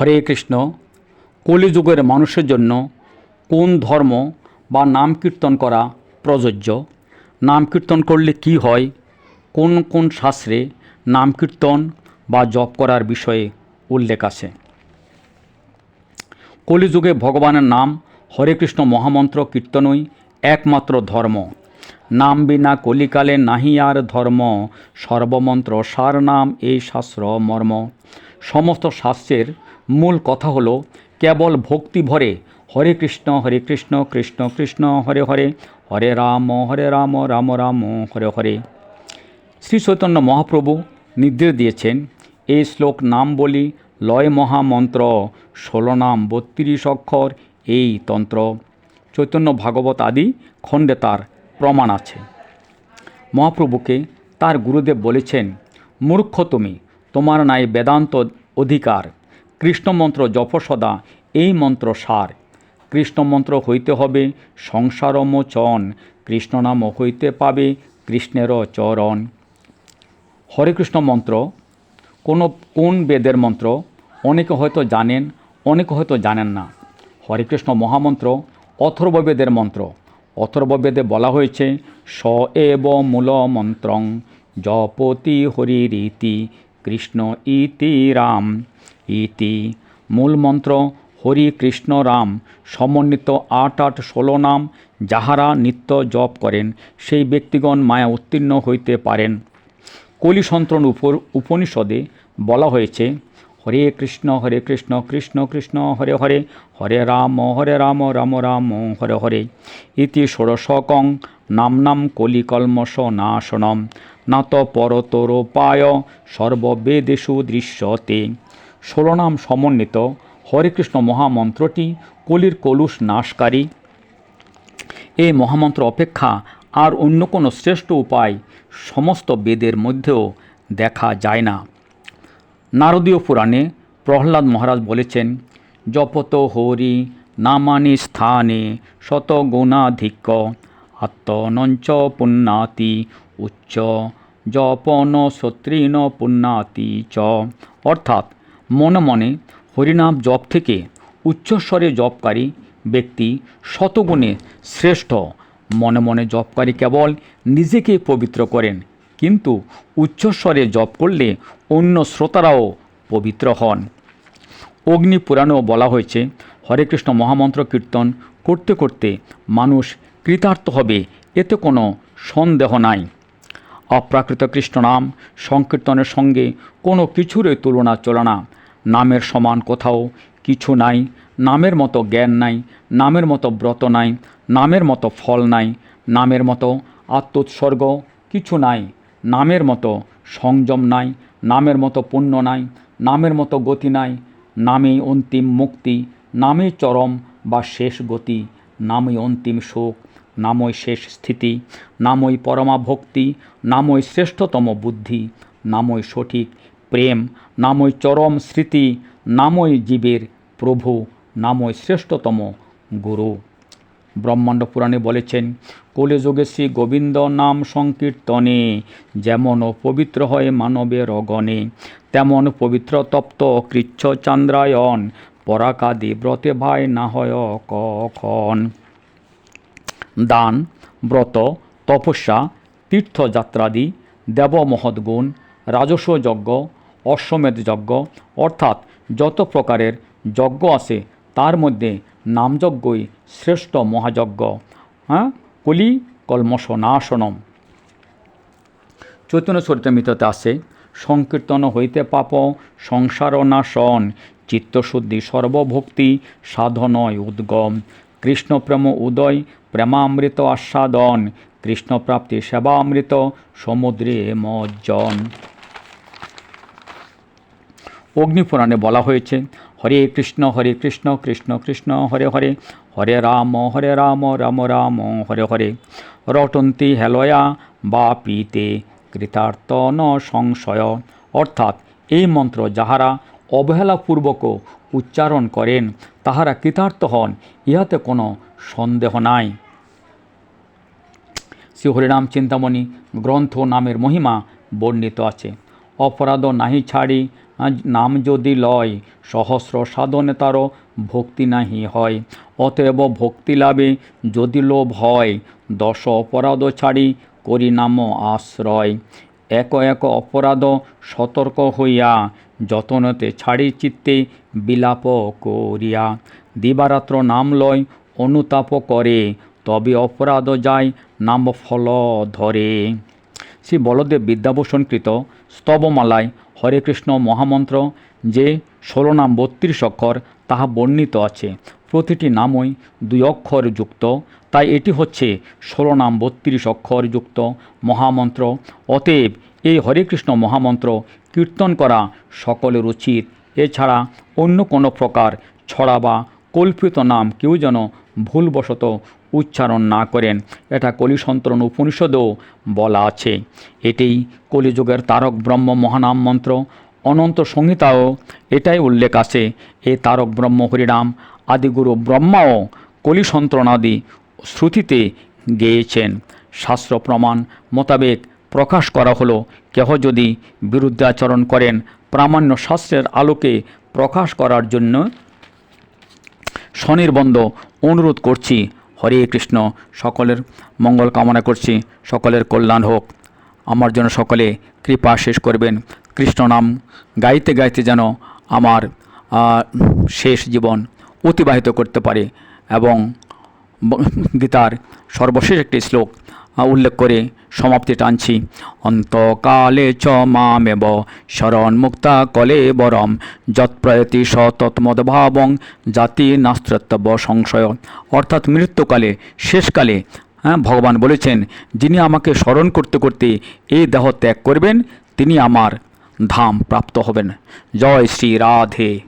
হরে কৃষ্ণ, কলিযুগের মানুষের জন্য কোন ধর্ম বা নাম কীর্তন করা প্রযোজ্য? নাম কীর্তন করলে কি হয়? কোন কোন শাস্ত্রে নাম কীর্তন বা জপ করার বিষয়ে উল্লেখ আছে? কলিযুগে ভগবানের নাম হরে কৃষ্ণ মহামন্ত্র কীর্তনই একমাত্র ধর্ম। নাম বিনা কলিকালে নাহি আর ধর্ম। সর্বমন্ত্র সার নাম এই শাস্ত্র মর্ম। সমস্ত শাস্ত্রের মূল কথা হলো, কেবল ভক্তি ভরে, হরে কৃষ্ণ হরে কৃষ্ণ কৃষ্ণ কৃষ্ণ, হরে হরে হরে রাম হরে রাম রাম রাম, হরে হরে। শ্রী চৈতন্য মহাপ্রভু নির্দেশ দিয়েছেন, এই শ্লোক নাম বলি, লয় মহামন্ত্র ষোলো নাম বত্রিশ অক্ষর, এই তন্ত্র। চৈতন্য ভাগবত আদি খণ্ডে তার প্রমাণ আছে। মহাপ্রভুকে তার গুরুদেব বলেছেন, মূর্খ তুমি, তোমার নাই বেদান্ত অধিকার। কৃষ্ণমন্ত্র জপ সদা, এই মন্ত্র সার। কৃষ্ণমন্ত্র হইতে হবে সংসারমোচন কৃষ্ণনাম হইতে পাবে কৃষ্ণের চরণ। হরে কৃষ্ণ মন্ত্র, কোন কোন বেদের মন্ত্র, অনেকে হয়তো জানেন, অনেকে হয়তো জানেন না। হরে কৃষ্ণ মহামন্ত্র অথর্ববেদের মন্ত্র। অথর্ববেদে বলা হয়েছে, স এব মূল মন্ত্রং, জপতি হরি রীতি, কৃষ্ণ ইতি রাম। ইতি। মূলমন্ত্র হরি কৃষ্ণ রাম সমন্বিত আট আট ষোলো নাম, যাহারা নিত্য জপ করেন, সেই ব্যক্তিগণ মায়া উত্তীর্ণ হইতে পারেন। কলিসন্ত্রণ উপর উপনিষদে বলা হয়েছে, হরে কৃষ্ণ হরে কৃষ্ণ কৃষ্ণ কৃষ্ণ, হরে হরে হরে রাম হরে রাম রাম রাম, হরে হরে। ইতি ষোড়শকং, নাম কলিকলমশ নাশনম। নাত পরতরোপায় সর্ববেদেশু দৃশ্যতে। ষোলো নাম সমন্বিত হরে কৃষ্ণ মহামন্ত্রটি কলির কলুষ নাশকারী। এই মহামন্ত্র অপেক্ষা আর অন্য কোনো শ্রেষ্ঠ উপায় সমস্ত বেদের মধ্যেও দেখা যায় না। নারদীয় পুরাণে প্রহ্লাদ মহারাজ বলেছেন, জপত হরি নামানি স্থানে শত গুণাধিক্য, আত্মনঞ্চ পুণ্যাতি উচ্চ, জপন সত্রিন পুণ্যাতি চ। অর্থাৎ মনে মনে হরিনাম জপ থেকে উচ্চস্বরে জপকারী ব্যক্তি শতগুণে শ্রেষ্ঠ। মনে মনে জপকারী কেবল নিজেকে পবিত্র করেন, কিন্তু উচ্চস্বরে জপ করলে অন্য শ্রোতারাও পবিত্র হন। অগ্নি পুরাণেও বলা হয়েছে, হরে কৃষ্ণ মহামন্ত্র কীর্তন করতে করতে মানুষ কৃতার্থ হবে, এতে কোনো সন্দেহ নাই। অপ্রাকৃত কৃষ্ণ নাম সংকীর্তনের সঙ্গে কোনো কিছুরই তুলনা চলে না। নামের সমান কোথাও কিছু নাই, নামের মতো জ্ঞান নাই, নামের মতো ব্রত নাই, নামের মতো ফল নাই, নামের মতো আত্মোৎসর্গ কিছু নাই, নামের মতো সংযম নাই, নামের মতো পুণ্য নাই, নামের মতো গতি নাই, নামেই অন্তিম মুক্তি নামে চরম বা শেষ গতি, নামই অন্তিম সুখ, নামই শেষ স্থিতি, নামই পরমা ভক্তি, নামই শ্রেষ্ঠতম বুদ্ধি, নামই সঠিক প্রেম, নামই চরম স্মৃতি, নামই জীবের প্রভু, নামই শ্রেষ্ঠতম গুরু। ব্রহ্মাণ্ড পুরাণে বলেছেন কলিযুগে শ্রী গোবিন্দ নাম সংকীর্তনে, যেমন পবিত্র হয় মানবের অগণে তেমন পবিত্র তপ্ত কৃচ্ছ চান্দ্রায়ণ পরাকাদি ব্রতে ভাই না হয় কখন? দান, ব্রত, তপস্যা, তীর্থযাত্রাদি দেবমহৎগুণ রাজস্ব যজ্ঞ অশ্বমেধ যজ্ঞ, অর্থাৎ যত প্রকারের যজ্ঞ আছে, তার মধ্যে নামযজ্ঞই শ্রেষ্ঠ মহাযজ্ঞ। হ্যাঁ? কলি কলমশ নাশনম চৈতন্য চরিতামৃততে আছে, সংকীর্তন হইতে পাপ, সংসার নাশন, চিত্তশুদ্ধি সর্বভক্তি, সাধনয় উদ্গম। কৃষ্ণপ্রেম উদয়, প্রেমামৃত আস্বাদন, কৃষ্ণপ্রাপ্তি সেবামৃত, সমুদ্রে মজ্জন। অগ্নিপুরাণে বলা হয়েছে, হরে কৃষ্ণ হরে কৃষ্ণ কৃষ্ণ কৃষ্ণ, হরে হরে হরে রাম হরে রাম রাম রাম, হরে হরে, রটন্তি হেলয়া বা পিতে কৃতার্থ ন সংশয়। অর্থাৎ এই মন্ত্র যাহারা অবহেলাপূর্বক উচ্চারণ করেন, তাহারা কৃতার্থ হন, ইহাতে কোনো সন্দেহ নাই। শ্রী হরিনাম চিন্তামণি গ্রন্থ নামের মহিমা বর্ণিত আছে। অপরাধ নাহি ছাড়ি নাম যদি লয়, সহস্র সাধনে তারও ভক্তি নাহি হয়। অতএব ভক্তি লাভে যদি লোভ হয়, দশ অপরাধ ছাড়ি করি নাম আশ্রয়। এক এক অপরাধ সতর্ক হইয়া, যতনতে ছাড়ি চিত্তে বিলাপ করিয়া। দিবারাত্র নাম লয়, অনুতাপ করে, তবে অপরাধ যায় নাম ফল ধরে। শ্রী বলদেব বিদ্যাভূষণকৃত স্তবমালায় হরে কৃষ্ণ মহামন্ত্র যে ষোলো নাম বত্রিশ অক্ষর তাহা বর্ণিত আছে। প্রতিটি নামই দুই অক্ষর যুক্ত। তাই এটি হচ্ছে ষোলো নাম বত্রিশ অক্ষর যুক্ত মহামন্ত্র। অতএব এই হরে কৃষ্ণ মহামন্ত্র কীর্তন করা সকলের উচিত। এছাড়া অন্য কোনো প্রকার ছড়া বা কল্পিত নাম কেউ যেন ভুলবশত উচ্চারণ না করেন। এটা কলিসন্তরণ উপনিষদেও বলা আছে। এটি কলিযুগের তারক ব্রহ্ম মহানাম মন্ত্র, অনন্ত সংহিতাও এটাই উল্লেখ আছে। এ তারক ব্রহ্ম, হরিনাম আদিগুরু ব্রহ্মাও কলিসন্ত্রণাদি শ্রুতিতে গেয়েছেন। শাস্ত্র প্রমাণ মোতাবেক প্রকাশ করা হলো, কেহ যদি বিরুদ্ধাচরণ করেন, প্রামাণ্য শাস্ত্রের আলোকে প্রকাশ করার জন্য স্বনির্বন্ধ অনুরোধ করছি। হরে কৃষ্ণ, সকলের মঙ্গল কামনা করছি, সকলের কল্যাণ হোক। আমার জন্য সকলে কৃপা শেষ করবেন। কৃষ্ণ নাম গাইতে গাইতে যেন আমার শেষ জীবন অতিবাহিত করতে পারে এবং গীতার সর্বশেষ একটি শ্লোক উল্লেখ করে সমাপ্তি টানছি। অন্তকালে চ মামেব শরণ মুক্তা কলে বরম, যৎপ্রয়তি স তৎমদ্ভাবং জাতি নাস্ত্রত্যব সংশয়। অর্থাৎ মৃত্যুকালে, শেষকালে হ্যাঁ ভগবান বলেছেন, যিনি আমাকে স্মরণ করতে করতে এই দেহ ত্যাগ করবেন, তিনি আমার ধাম প্রাপ্ত হবেন। জয় শ্রী রাধে।